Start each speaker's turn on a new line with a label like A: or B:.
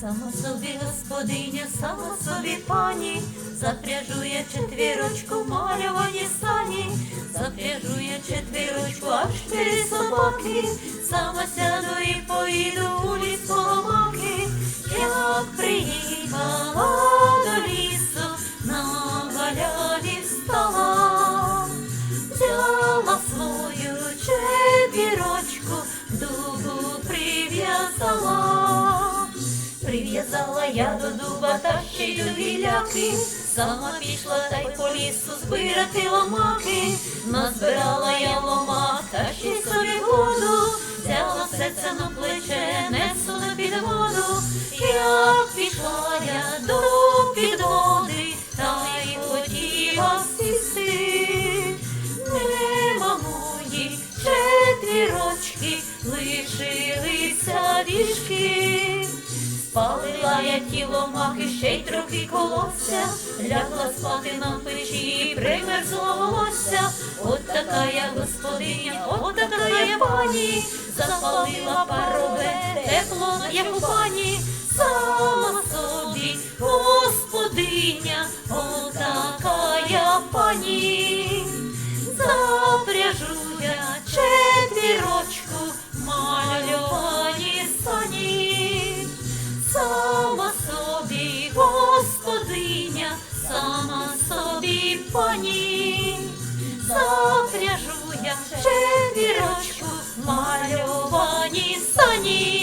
A: Сама собі господиня, сама собі пані, запряжує четвірочку малювані сані, запряжує четвірочку, аж чотири собаки, сама сяду і поїду у ліс поломаки, Прив'язала я до дуба та ще й до гіляки, сама пішла та й по лісу збирати ломаки, назбирала я ломак та ще собі воду, взяла все це на плече, несу на підводу, як пішла я до підводи, та й хотіла сісти, нема мої четвірочки, лишилися вішки. Спалила я тіло махи, ще й трохи колося, лягла спати на печі, примерзла волосся. От така я господиня, от така я пані, запалила парове, тепло, як у пані, пані, запряжу я четвірочку, мальовані сані.